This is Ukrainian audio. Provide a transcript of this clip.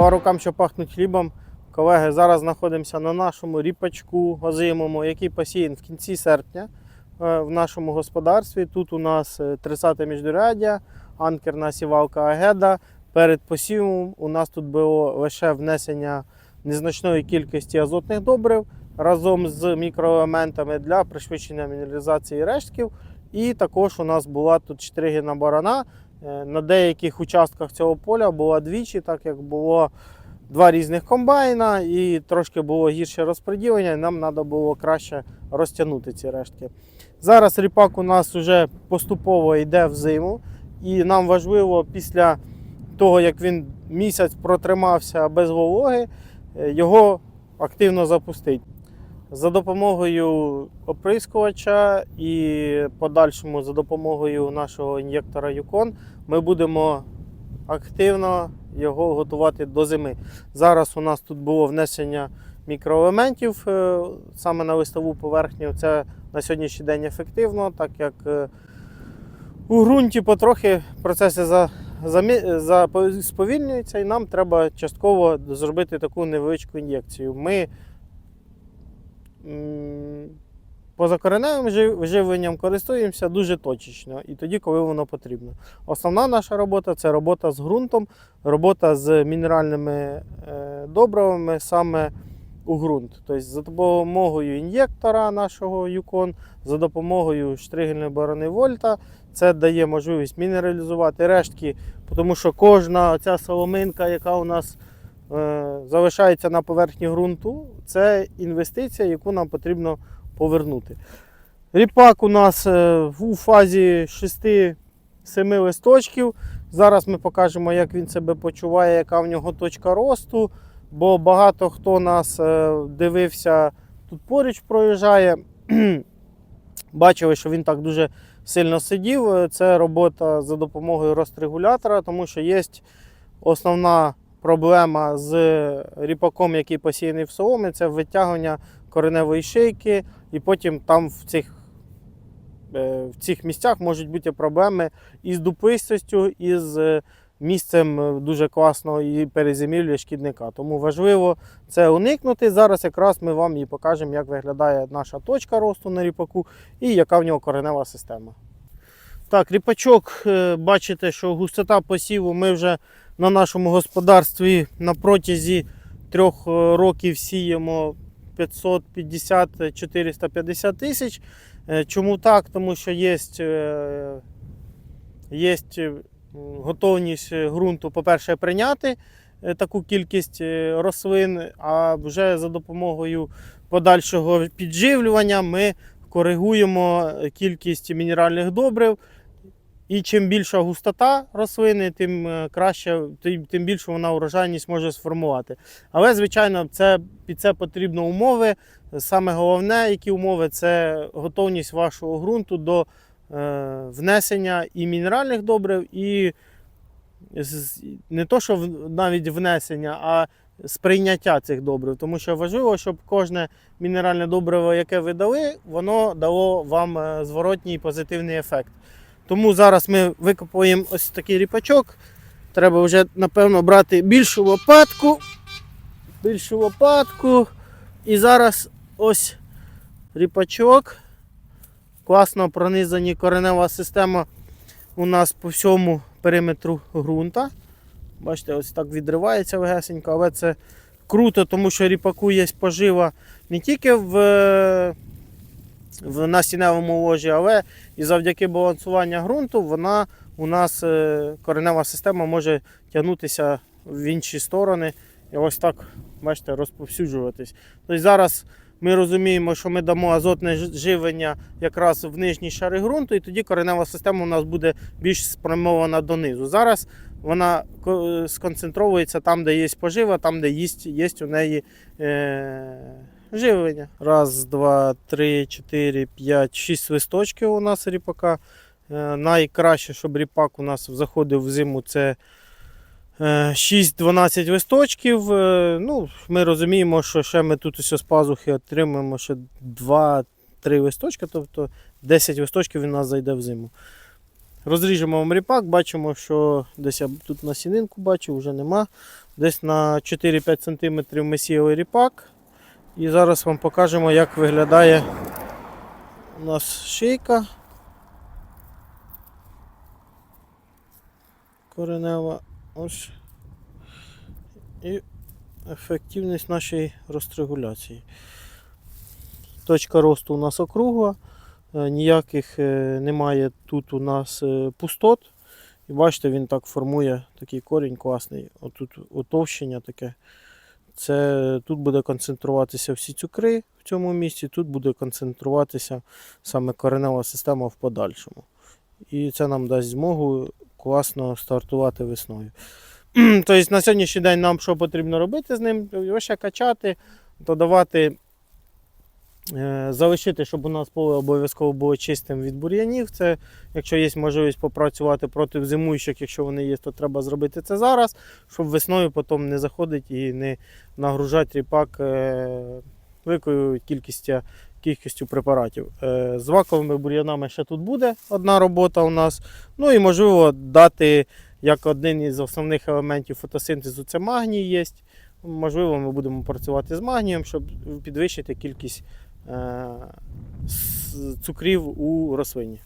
Слава рукам, що пахнуть хлібом. Колеги, зараз знаходимося на нашому ріпачку озимому, який посіян в кінці серпня е, в нашому господарстві. Тут у нас е, 30 міждуряддя, анкерна сівалка Агеда. Перед посівом у нас тут було лише внесення незначної кількості азотних добрив разом з мікроелементами для пришвидшення мінералізації рештків. І також у нас була тут штригіна барана. Е, На деяких участках цього поля була двічі, так як було два різних комбайна і трошки було гірше розподілення, і нам треба було краще розтягнути ці рештки. Зараз ріпак у нас вже поступово йде в зиму, і нам важливо після того, як він місяць протримався без вологи, е, його активно запустити. За допомогою оприскувача і подальшому за допомогою нашого ін'єктора Юкон ми будемо активно його готувати до зими. Зараз у нас тут було внесення мікроелементів е, саме на листову поверхню. Це на сьогоднішній день ефективно, так як е, у ґрунті потрохи процеси за, сповільнюються, і нам треба частково зробити таку невеличку ін'єкцію. Ми позакореневим жив- живленням користуємося дуже точечно і тоді, коли воно потрібно. Основна наша робота це робота з ґрунтом, робота з мінеральними е, добривами саме у ґрунт. Тобто за допомогою ін'єктора нашого Юкон, за допомогою штригельної борони Вольта. Це дає можливість мінералізувати рештки, тому що кожна ця соломинка, яка у нас залишається на поверхні ґрунту, це інвестиція, яку нам потрібно повернути. Ріпак у нас е, у фазі 6-7 листочків. Зараз ми покажемо, як він себе почуває, яка в нього точка росту. Бо багато хто нас е, дивився, тут поруч проїжджає. Бачили, що він так дуже сильно сидів. Е, Це робота за допомогою розрегулятора, тому що є основна проблема з ріпаком, який посіяний в соломі, це витягування кореневої шийки, і потім там в цих, е, в цих місцях можуть бути проблеми із дупистостю, із е, місцем е, дуже класного і перезимівлі шкідника. Тому важливо це уникнути. Зараз якраз ми вам і покажемо, як виглядає наша точка росту на ріпаку і яка в нього коренева система. Так, ріпачок, е, бачите, що густота посіву ми вже на нашому господарстві на протязі трьох е, років сіємо 550-450 тисяч. Е, Чому так? Тому що є, є готовність ґрунту, по-перше, прийняти таку кількість рослин, а вже за допомогою подальшого підживлювання ми коригуємо кількість мінеральних добрив. І чим більша густота рослини, тим е, краще, тим, більше вона урожайність може сформувати. Але, звичайно, це, під це потрібно умови. Саме головне, які умови, це готовність вашого ґрунту до е, внесення і мінеральних добрив, і не то, що навіть внесення, а сприйняття цих добрив. Тому що важливо, щоб кожне мінеральне добриво, яке ви дали, воно дало вам е, зворотній позитивний ефект. Тому зараз ми викопуємо ось такий ріпачок. Треба вже, напевно, брати більшу лопатку. Більшу лопатку. І зараз ось ріпачок. Класно пронизані коренева система у нас по всьому периметру ґрунта. Бачите, ось так відривається легесенько, але це круто, тому що ріпаку є пожива не тільки в, в насінневому ложі, але і завдяки балансуванню ґрунту вона у нас е, коренева система може тягнутися в інші сторони і ось так, бачите, розповсюджуватись. Тобто зараз ми розуміємо, що ми дамо азотне живлення якраз в нижній шари ґрунту, і тоді коренева система у нас буде більш спрямована донизу. Зараз вона ко- сконцентровується там, де є пожива, там, де є, є у неї е, живлення. Раз, два, три, чотири, п'ять, шість листочків у нас ріпака. Е, найкраще, щоб ріпак у нас заходив в зиму, це е, 6-12 листочків. Е, Ну, ми розуміємо, що ще ми тут ось з пазухи отримаємо ще 2-3 листочки, тобто 10 листочків у нас зайде в зиму. Розріжемо вам ріпак, бачимо, що десь я тут на сінинку бачу, вже нема. Десь на 4-5 см ми сіяли ріпак. І зараз вам покажемо, як виглядає у нас шийка. Коренева. Ось. І ефективність нашої розтрегуляції. Точка росту у нас округла. Е, Ніяких е, немає тут у нас е, пустот. І бачите, він так формує такий корінь класний. Отут утовщення таке. Це тут буде концентруватися всі цукри в цьому місці, тут буде концентруватися саме коренева система в подальшому. І це нам дасть змогу класно стартувати весною. тобто на сьогоднішній день нам що потрібно робити з ним? Його ще качати, додавати Залишити, щоб у нас поле обов'язково було чистим від бур'янів. Це, якщо є можливість попрацювати проти зимуючих, якщо вони є, то треба зробити це зараз, щоб весною потім не заходити і не нагружати ріпак е, великою кількістю, кількістю препаратів. Е, З ваковими бур'янами ще тут буде одна робота у нас. Ну і можливо дати як один із основних елементів фотосинтезу це магній є. Можливо, ми будемо працювати з магнієм, щоб підвищити кількість е, цукрів у рослині.